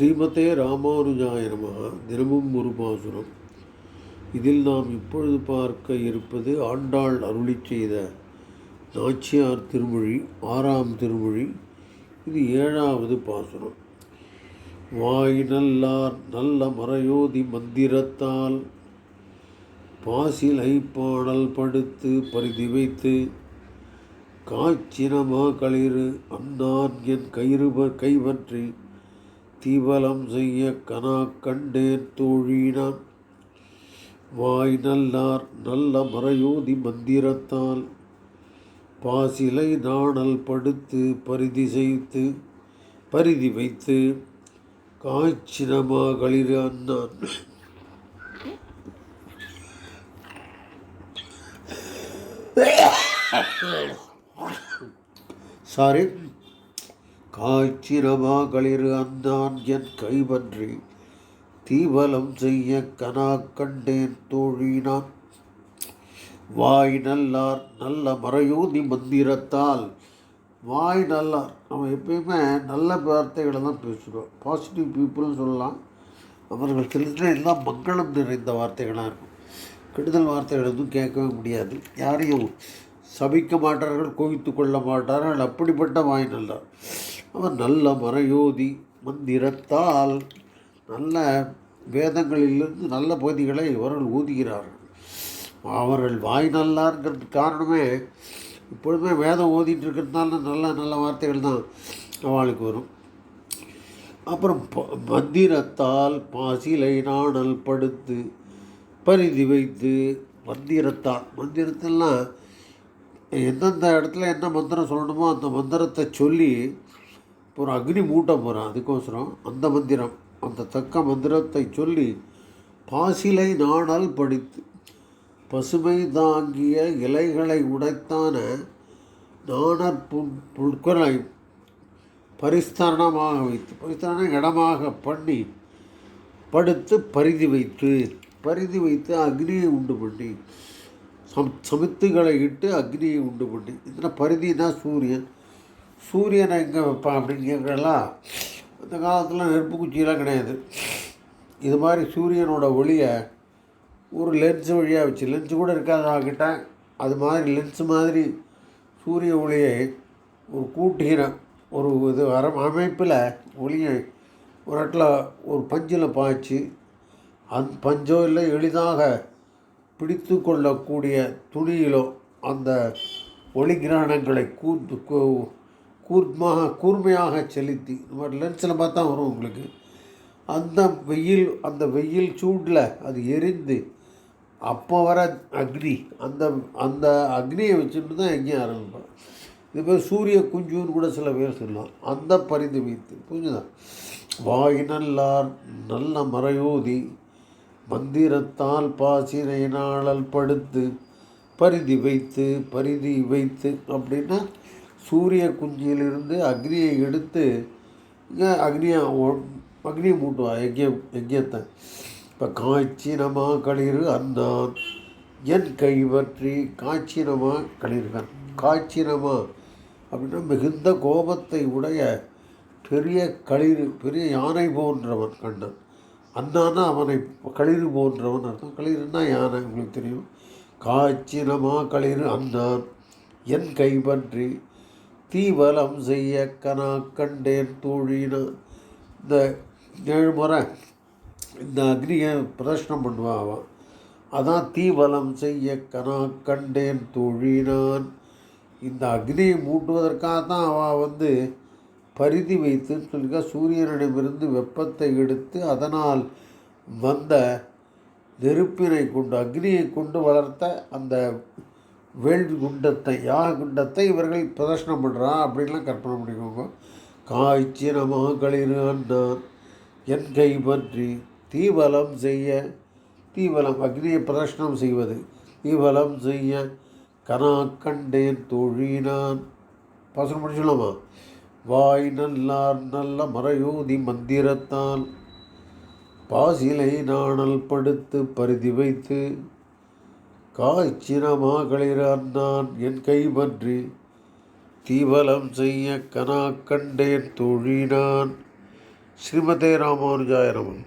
ஸ்ரீமதே ராமானுஜாய நமः தினமும் ஒரு பாசுரம். இதில் நாம் இப்பொழுது பார்க்க இருப்பது ஆண்டாள் அருளி செய்த நாச்சியார் திருமொழி ஆறாம் திருமொழி. இது ஏழாவது பாசுரம். வாய் நல்லார் நல்ல மறையோதி மந்திரத்தால் பாசிலை பாடல் படுத்து பரிதி வைத்து காய்ச்சினமா களிறு அன்னான் என் கயிறு கைப்பற்றி தீபலம் செய்ய கனா கண்டேன் தோழினான். வாய் நல்லார் நல்ல மறையோதி மந்திரத்தால் பாசிலை நாணல் படுத்து பரிதி செய்து பரிதி வைத்து காய்ச்சினமா களிறு அன்னான். சாரி. காய்ச்சிரமா களிறு அந்தான் என் கைபன்றி. தீவலம் செய்ய கனா கண்டேன் தோழினான். வாய் நல்லார் நல்ல மறையோதி மந்திரத்தால். வாய் நல்லார் நம்ம எப்பயுமே நல்ல வார்த்தைகளை தான் பேசுகிறோம் பாசிட்டிவ் பீப்புள்னு சொல்லலாம். அவர்கள் தெரிஞ்ச எல்லாம் மங்களம் நிறைந்த வார்த்தைகளாக இருக்கும். கெடுதல் வார்த்தைகள் எதுவும் கேட்கவே முடியாது. யாரையும் சபிக்க மாட்டார்கள் குவித்து கொள்ள மாட்டார்கள் அப்படிப்பட்ட வாய் நல்லார் அவர் நல்ல மறையோதி மந்திரத்தால் நல்ல வேதங்களிலிருந்து நல்ல பகுதிகளை இவர்கள் ஊதுகிறார்கள். அவர்கள் வாய் நல்லாருங்கிறது காரணமே இப்பொழுதுமே வேதம் ஓதிட்டு இருக்கிறதுனால நல்ல நல்ல வார்த்தைகள் தான் அவளுக்கு வரும். அப்புறம் ப- மந்திரத்தால் பாசிலை நாணல் படுத்து பரிதி வைத்து மந்திரத்தால் மந்திரத்தெல்லாம் எந்தெந்த இடத்துல என்ன மந்திரம் சொல்லணுமோ அந்த மந்திரத்தை சொல்லி இப்போ ஒரு அக்னி மூட்ட போகிறான் அதுக்கோசரம் அந்த மந்திரம். அந்த தக்க மந்திரத்தை சொல்லி பாசிலை நாணல் படித்து பசுமை தாங்கிய இலைகளை உடைத்தான நாணற் புல் புட்களை பரிஸ்தரணமாக வைத்து பரிஸ்தரணம் இடமாக பண்ணி படுத்து பரிதி வைத்து பரிதி வைத்து அக்னியை உண்டு பண்ணி சம் சமித்துகளை இட்டு அக்னியை உண்டு பண்ணி. இதில் பருதினா சூரியன். சூரியனை எங்கே வைப்பான் அப்படின்னு கேட்குறலாம் அந்த காலத்தில் நெருப்பு குச்சியெல்லாம் கிடையாது. இது மாதிரி சூரியனோட ஒளியை ஒரு லென்ஸ் வழியாக வச்சு லென்ஸ் கூட இருக்காது அது மாதிரி லென்ஸ் மாதிரி சூரிய ஒளியை ஒரு கூட்டுகிற ஒரு இது வர அமைப்பில் ஒளியை ஒரு இடத்துல ஒரு பஞ்சில் பாய்ச்சி அந் பஞ்சோ இல்லை எளிதாக பிடித்து கொள்ளக்கூடிய துணியிலோ அந்த ஒளி கிரகணங்களை கூர்த்து கூ- கூர்மாக கூர்மையாக செலுத்தி இந்த மாதிரி லென்ஸில் பார்த்தா வரும் உங்களுக்கு. அந்த வெயில் அந்த வெயில் சூடில் அது எரிந்து அப்போ வர அக்னி அந்த அந்த அக்னியை வச்சுட்டு தான் எங்கேயும் ஆரம்பிப்பேன் இது பேர் சூரிய குஞ்சுன்னு கூட சில பேர் சொல்லலாம். அந்த பரிந்து வைத்து புரிஞ்சுதான் வாய் நல்லார் நல்ல மறையோதி மந்திரத்தால் பாசினை நாளல் படுத்து பரிதி வைத்து பரிதி வைத்து அப்படின்னா சூரிய குஞ்சியிலிருந்து அக்னியை எடுத்து இங்கே அக்னியை அக்னியை மூட்டுவா யஜ்யம் யஜ்யத்தை இப்போ காய்ச்சினமா களிறு அந்தான் என் கைவற்றி காய்ச்சினமா களிர்கன் காய்ச்சினமா அப்படின்னா மிகுந்த கோபத்தை உடைய பெரிய களிறு பெரிய யானை போன்றவன் கண்ணன். அண்ணானா அவனை களிறு போன்றவன் அர்த்தம். களிறுன்னா யானை உங்களுக்கு தெரியும். காய்ச்சினமா களிறு அண்ணான் என் கைப்பற்றி தீவலம் செய்ய கனா கண்டேன் தூழினான் இந்த ஏழு முறை இந்த அக்னியை பிரதர்ஷனம் பண்ணுவான் அவன் அதான் தீவலம் செய்ய கனா கண்டேன் தோழினான். இந்த அக்னியை மூட்டுவதற்காக தான் அவன் வந்து பரிதி வைத்து சொல்லிக்க சூரியனிடமிருந்து வெப்பத்தை எடுத்து அதனால் வந்த நெருப்பினை கொண்டு அக்னியை கொண்டு வளர்த்த அந்த வேள்வி குண்டத்தை யாக குண்டத்தை இவர்கள் பிரதர்ஷனம் பண்ணுறான் அப்படின்லாம் கற்பனை பண்ணிக்கோங்க. காய்ச்சி களிறு அண்ணான் என் கை பற்றி தீவலம் செய்ய தீவலம் அக்னியை பிரதர்ஷனம் செய்வது தீவலம் செய்ய கனா கண்டேன் தொழினான். பசங்க முடிச்சுலாமா வாய் நல்லார் நல்ல மறையோதி மந்திரத்தால் பாசிலை நாணல் படுத்து பரிதி வைத்து காய்ச்சினமா களிறு நான் என் கை தீவலம் செய்ய கனா கண்டேன் தோழினான். ஸ்ரீமதே ராமானுஜாயிரமன்